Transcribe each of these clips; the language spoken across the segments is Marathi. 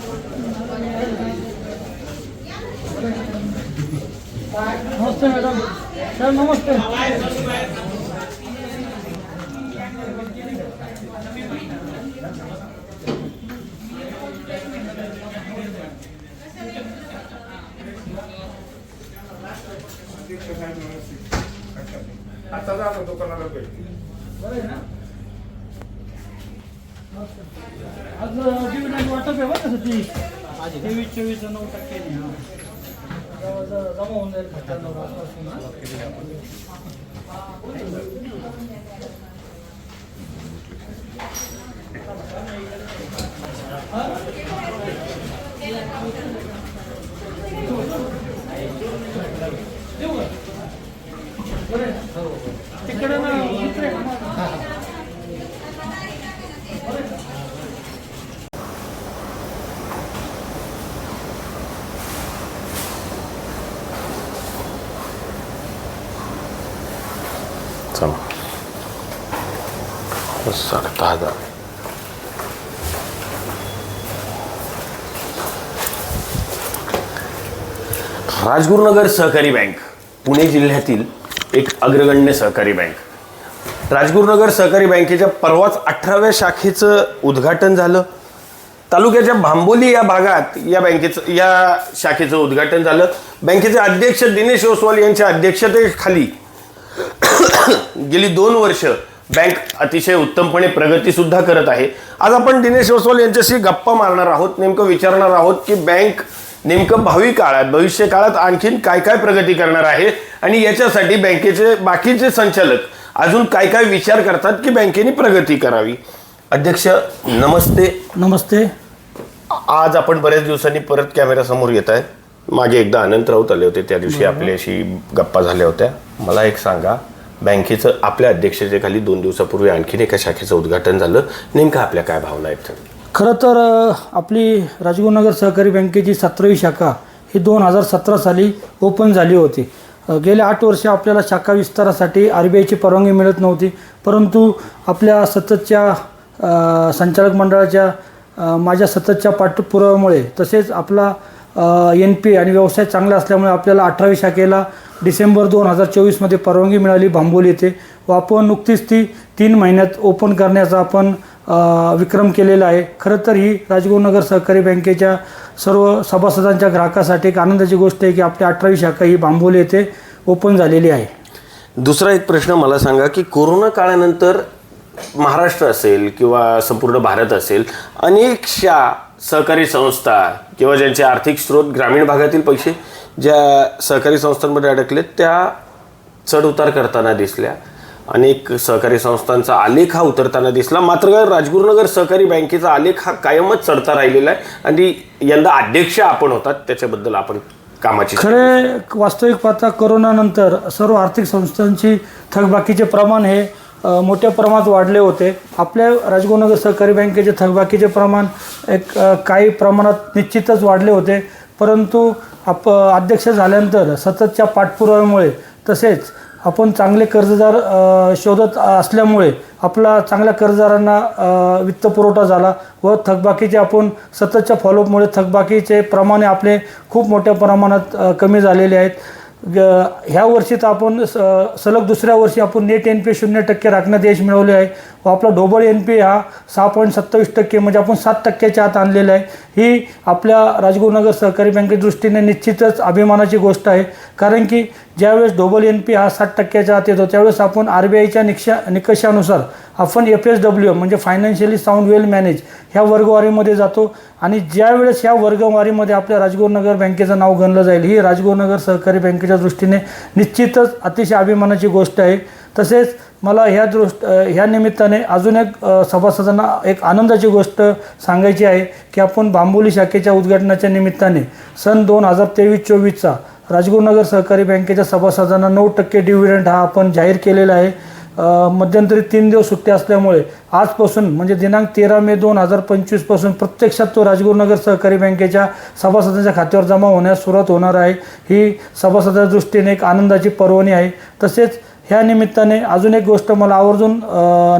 करताय का नमस्ते मॅडम सर नमस्ते आता जातो दुकानाला भेटतील बरं आहे ना आज डिव्हिडंड वाटप आहे बरं का ती तेवीस चोवीस नऊ टक्के जमा होऊन जाईल चला बस साडे दहा हजार राजगुरुनगर सहकारी बँक पुणे जिल्ह्यातील एक अग्रगण्य सहकारी बँक राजगुरुनगर सहकारी बँकेच्या परवाच अठराव्या शाखेचं उद्घाटन झालं. तालुक्याच्या भांबोली या भागात या बँकेचं या शाखेचं उद्घाटन झालं. बँकेचे अध्यक्ष दिनेश ओसवाल यांच्या अध्यक्षतेखाली गेली दोन वर्ष बँक अतिशय उत्तमपणे प्रगती सुद्धा करत आहे. आज आपण दिनेश ओसवाल यांच्याशी गप्पा मारणार आहोत नेमकं विचारणार आहोत की बँक नेमकं भावी काळात भविष्य काळात आणखीन काय काय प्रगती करणार आहे आणि याच्यासाठी बँकेचे बाकीचे संचालक अजून काय काय विचार करतात की बँकेने प्रगती करावी. अध्यक्ष नमस्ते. नमस्ते. आज आपण बऱ्याच दिवसांनी परत कॅमेऱ्यासमोर येत आहे. मागे एकदा अनंत राऊत आले होते त्या दिवशी आपल्याशी गप्पा झाल्या होत्या. मला एक सांगा बँकेचं आपल्या अध्यक्षतेखाली दोन दिवसापूर्वी आणखीन एका शाखेचं उद्घाटन झालं. नेमकं आपल्या काय भावना आहेत? खरं तर आपली राजगुरुनगर सहकारी बँकेची सतरावी शाखा ही दोन हजार सतरा साली ओपन झाली होती. गेल्या आठ वर्ष आपल्याला शाखा विस्तारासाठी आर बी आयची परवानगी मिळत नव्हती. परंतु आपल्या सततच्या संचालक मंडळाच्या माझ्या सततच्या पाठपुराव्यामुळे तसेच आपला एन पी आणि व्यवसाय चांगला असल्यामुळे आपल्याला अठरावी शाखेला डिसेंबर दोन हजार चोवीसमध्ये परवानगी मिळाली भांबोली येथे. व आपण नुकतीच ती तीन महिन्यात ओपन करण्याचा आपण विक्रम केलेला आहे. खरं तर ही राजगुरुनगर सहकारी बँकेच्या सर्व सभासदांच्या ग्राहकासाठी एक आनंदाची गोष्ट आहे की आपली अठरावी शाखा ही बांबोली येथे ओपन झालेली आहे. दुसरा एक प्रश्न मला सांगा की कोरोना काळानंतर महाराष्ट्र असेल किंवा संपूर्ण भारत असेल अनेकशा सहकारी संस्था किंवा ज्यांचे आर्थिक स्रोत ग्रामीण भागातील पैसे ज्या सहकारी संस्थांमध्ये अडकलेत त्या चढउतार करताना दिसल्या. अनेक सहकारी संस्थांचा आलेख हा उतरताना दिसला. मात्र राजगुरुनगर सहकारी बँकेचा आलेख हा कायमच चढता राहिलेला आहे आणि यंदा अध्यक्ष आपण होतात त्याच्याबद्दल आपण कामाची खरे वास्तविक पाहता करोनानंतर सर्व आर्थिक संस्थांची थकबाकीचे प्रमाण हे मोठ्या प्रमाणात वाढले होते. आपल्या राजगुरुनगर सहकारी बँकेचे थकबाकीचे प्रमाण एक काही प्रमाणात निश्चितच वाढले होते. परंतु आप अध्यक्ष झाल्यानंतर सततच्या पाठपुराव्यामुळे तसेच आपण चांगले कर्जदार शोधत असल्यामुळे आपला चांगल्या कर्जदारांना वित्तपुरवठा झाला व थकबाकीचे आपण सततच्या फॉलोअपमुळे थकबाकीचे प्रमाणे आपले खूप मोठ्या प्रमाणात कमी झालेले आहेत. ग- ह्या वर्षी तर आपण स सलग दुसऱ्या वर्षी आपण नेट एन पी शून्य टक्के राखण्यात यश मिळवले आहे. व आपला ढोबळ एन पी हा सहा पॉईंट सत्तावीस टक्के म्हणजे आपण सात टक्क्याच्या आत आणलेला आहे. ही आपल्या राजगुरुनगर सहकारी बँकेच्या दृष्टीने निश्चितच अभिमानाची गोष्ट आहे. कारण की ज्यावेळेस ढोबल एन पी हा सात टक्क्याच्या आत येतो त्यावेळेस आपण आर बी आयच्या निक्षा निकषानुसार आपण एफ एस डब्ल्यू म्हणजे फायनान्शियली साऊंड वेल मॅनेज ह्या वर्गवारीमध्ये जातो. आणि ज्यावेळेस ह्या वर्गवारीमध्ये आपल्या राजगुरुनगर बँकेचं नाव गणलं जाईल ही राजगुरुनगर सहकारी बँकेच्या दृष्टीने निश्चितच अतिशय अभिमानाची गोष्ट आहे. तसेच मला ह्या दृष्ट ह्या निमित्ताने अजून एक सभासदांना एक आनंदाची गोष्ट सांगायची आहे की आपण बांबोली शाखेच्या उद्घाटनाच्या निमित्ताने सन दोन हजार तेवीस चोवीसचा राजगुरुनगर सहकारी बँकेच्या सभासदांना नऊ टक्के डिव्हिडंड हा आपण जाहीर केलेला आहे. मध्यंतरी तीन दिवस सुट्टी असल्यामुळे आजपासून म्हणजे दिनांक तेरा मे दोन हजार पंचवीसपासून प्रत्यक्षात तो राजगुरुनगर सहकारी बँकेच्या सभासदांच्या खात्यावर जमा होण्यास सुरुवात होणार आहे. ही सभासदाच्या दृष्टीने एक आनंदाची पर्वणी आहे. तसेच ह्या निमित्ताने अजून एक गोष्ट मला आवर्जून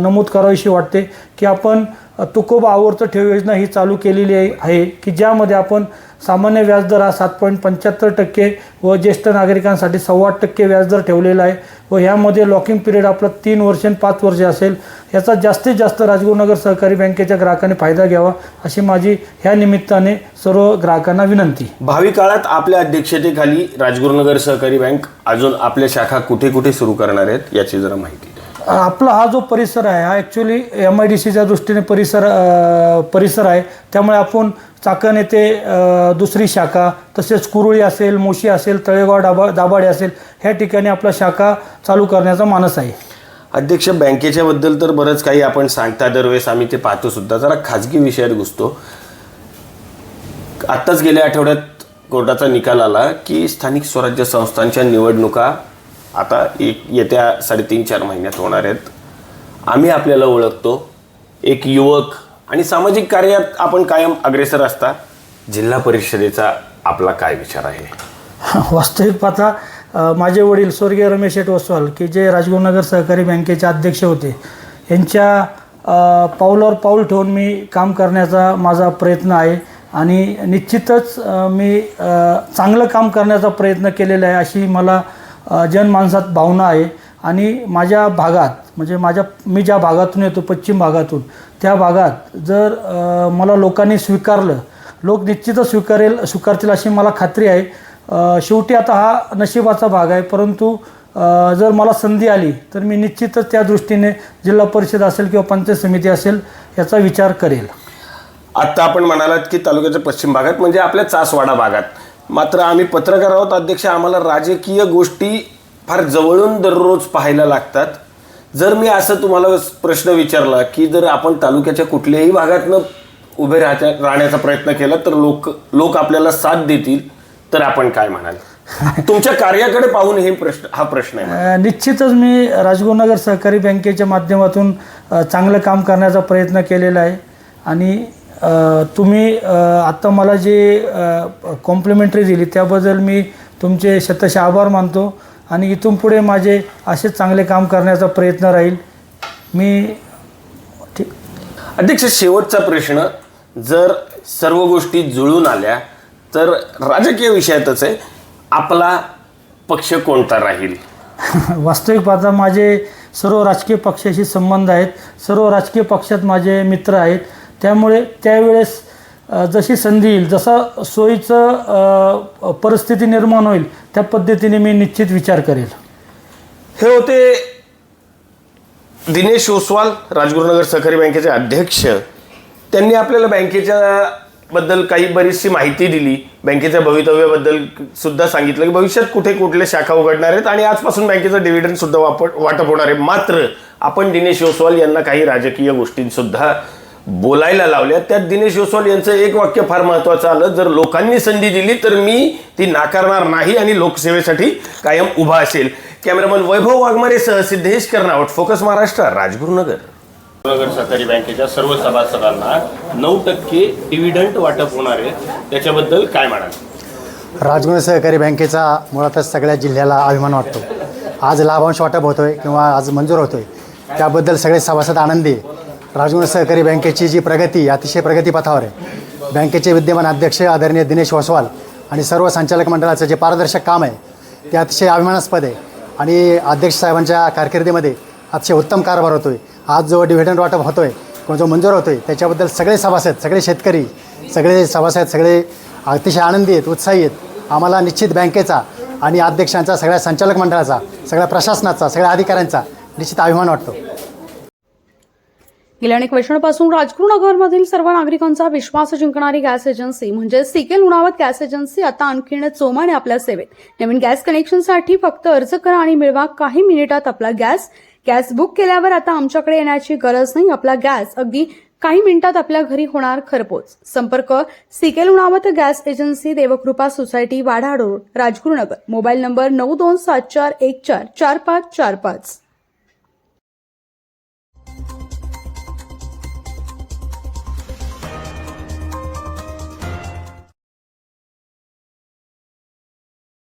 नमूद करावीशी वाटते की आपण तुकोबा आवर्त ठेव योजना ही चालू केलेली आहे की ज्यामध्ये आपण सामान्य व्याजदर हा सात पॉईंट पंच्याहत्तर टक्के व ज्येष्ठ नागरिकांसाठी सव्वा टक्के व्याजदर ठेवलेला आहे व ह्यामध्ये लॉकिंग पिरियड आपला तीन वर्ष आणि पाच वर्षे असेल याचा जास्तीत जास्त राजगुरुनगर सहकारी बँकेच्या ग्राहकांनी फायदा घ्यावा अशी माझी ह्या निमित्ताने सर्व ग्राहकांना विनंती. भावी काळात आपल्या अध्यक्षतेखाली राजगुरुनगर सहकारी बँक अजून आपल्या शाखा कुठे कुठे सुरू करणार आहेत याची जरा माहिती. आपला हा जो परिसर आहे हा ॲक्च्युली एम आय डी सीच्या दृष्टीने परिसर परिसर आहे. त्यामुळे आपण चाकण येथे दुसरी शाखा तसेच कुरुळी असेल मोशी असेल तळेगाव डाबा दाबाडे असेल ह्या ठिकाणी आपला शाखा चालू करण्याचा मानस आहे. अध्यक्ष बँकेच्या बद्दल तर बरंच काही आपण सांगता दरवेळेस आम्ही ते पाहतो सुद्धा. जरा खाजगी विषयात घुसतो. आत्ताच गेल्या आठवड्यात कोर्टाचा निकाल आला की स्थानिक स्वराज्य संस्थांच्या निवडणुका आता एक येत्या साडेतीन चार महिन्यात होणार आहेत. आम्ही आपल्याला ओळखतो एक युवक आणि सामाजिक कार्यात आपण कायम अग्रेसर असता. जिल्हा परिषदेचा आपला काय विचार आहे? वास्तविक पाहता माझे वडील स्वर्गीय रमेश शेठ ओसवाल की जे राजगुरुनगर सहकारी बँकेचे अध्यक्ष होते यांच्या पाऊलावर पाऊल ठेवून मी काम करण्याचा माझा प्रयत्न आहे आणि निश्चितच मी चांगलं काम करण्याचा प्रयत्न केलेला आहे अशी मला जनमानसात भावना आहे. आणि माझ्या भागात म्हणजे माझ्या मी ज्या भागातून येतो पश्चिम भागातून त्या भागात जर मला लोकांनी स्वीकारलं लोक निश्चितच स्वीकारेल स्वीकारतील अशी मला खात्री आहे. शेवटी आता हा नशिबाचा भाग आहे परंतु जर मला संधी आली तर मी निश्चितच त्या दृष्टीने जिल्हा परिषद असेल किंवा पंचायत समिती असेल याचा विचार करेल. आत्ता आपण म्हणालात की तालुक्याच्या पश्चिम भागात म्हणजे आपल्या चासवाडा भागात. मात्र आम्ही पत्रकार आहोत. अध्यक्ष आम्हाला राजकीय गोष्टी फार जवळून दररोज पाहायला लागतात. जर मी असं तुम्हाला प्रश्न विचारला की जर आपण तालुक्याच्या कुठल्याही भागातनं उभे राहत्या राहण्याचा प्रयत्न केला तर लोक लोक आपल्याला साथ देतील तर आपण काय म्हणाल? तुमच्या कार्याकडे पाहून हे प्रश्न हा प्रश्न आहे निश्चितच मी राजगुरुनगर सहकारी बँकेच्या माध्यमातून चांगलं काम करण्याचा प्रयत्न केलेला आहे. आणि तुम्ही आत्ता मला जे कॉम्प्लिमेंटरी दिली त्याबद्दल मी तुमचे शतशः आभार मानतो आणि इथून पुढे माझे असेच चांगले काम करण्याचा प्रयत्न राहील. मी ठीक. अध्यक्ष शेवटचा प्रश्न. जर सर्व गोष्टी जुळून आल्या तर राजकीय विषयातच आहे. आपला पक्ष कोणता राहील? वास्तविक पाहता माझे सर्व राजकीय पक्षाशी संबंध आहेत. सर्व राजकीय पक्षात माझे मित्र आहेत. त्यामुळे त्यावेळेस जशी संधी येईल जसा सोयीचं परिस्थिती निर्माण होईल त्या पद्धतीने मी निश्चित विचार करेल. हे होते दिनेश ओसवाल राजगुरुनगर सहकारी बँकेचे अध्यक्ष. त्यांनी आपल्याला बँकेच्या बद्दल काही बरीचशी माहिती दिली. बँकेच्या भवितव्याबद्दल सुद्धा सांगितलं की भविष्यात कुठे कुठल्या शाखा उघडणार आहेत आणि आजपासून बँकेचं डिव्हिडंड सुद्धा वापर वाटप होणार आहे. मात्र आपण दिनेश ओसवाल यांना काही राजकीय गोष्टींसुद्धा बोलायला लावल्या. त्यात दिनेश ओसवाल यांचं एक वाक्य फार महत्वाचं आलं. जर लोकांनी संधी दिली तर मी ती नाकारणार नाही आणि लोकसेवेसाठी कायम उभा असेल. कॅमेरामन वैभव वाघमारेसह सिद्धेश कर्नावट. फोकस महाराष्ट्र राजगुरुनगर नगर. सहकारी बँकेच्या सर्व सभासदांना नऊ टक्के डिव्हिडंड वाटप होणार आहे. त्याच्याबद्दल काय म्हणाल? राजगुरू सहकारी बँकेचा मुळातच सगळ्या जिल्ह्याला अभिमान वाटतो. आज लाभांश वाटप होतो आहे किंवा आज मंजूर होतो आहे त्याबद्दल सगळे सभासद आनंदी आहे. राजगुरू सहकारी बँकेची जी प्रगती अतिशय प्रगतीपथावर आहे. बँकेचे विद्यमान अध्यक्ष आदरणीय दिनेश वसवाल आणि सर्व संचालक मंडळाचं जे पारदर्शक काम आहे ते अतिशय अभिमानास्पद आहे. आणि अध्यक्ष साहेबांच्या कारकिर्दीमध्ये अतिशय उत्तम कारभार होतो आहे आज जो डिव्हिडंड वाटप होतो आहे किंवा जो मंजूर होतो आहे त्याच्याबद्दल सगळे सभासद सगळे शेतकरी सगळे सभासद सगळे अतिशय आनंदी आहेत उत्साही आहेत. आम्हाला निश्चित बँकेचा आणि अध्यक्षांचा सगळ्या संचालक मंडळाचा सगळ्या प्रशासनाचा सगळ्या अधिकाऱ्यांचा निश्चित अभिमान वाटतो. गेल्या अनेक वर्षांपासून राजगुरुनगरमधील सर्व नागरिकांचा विश्वास जिंकणारी गॅस एजन्सी म्हणजे सिके लुणावत गॅस एजन्सी आता आणखीन चोमाने आपल्या सेवेत. नवीन गॅस कनेक्शनसाठी फक्त अर्ज करा आणि मिळवा काही मिनिटात आपला गॅस. गॅस बुक केल्यावर आता आमच्याकडे येण्याची गरज नाही. आपला गॅस अगदी काही मिनिटात आपल्या घरी होणार खरपोच. संपर्क C K Lunawat gas agency Devkrupa society Wada road Rajgurunagar mobile number नऊ दोन सात चार एक चार चार पाच चार पाच.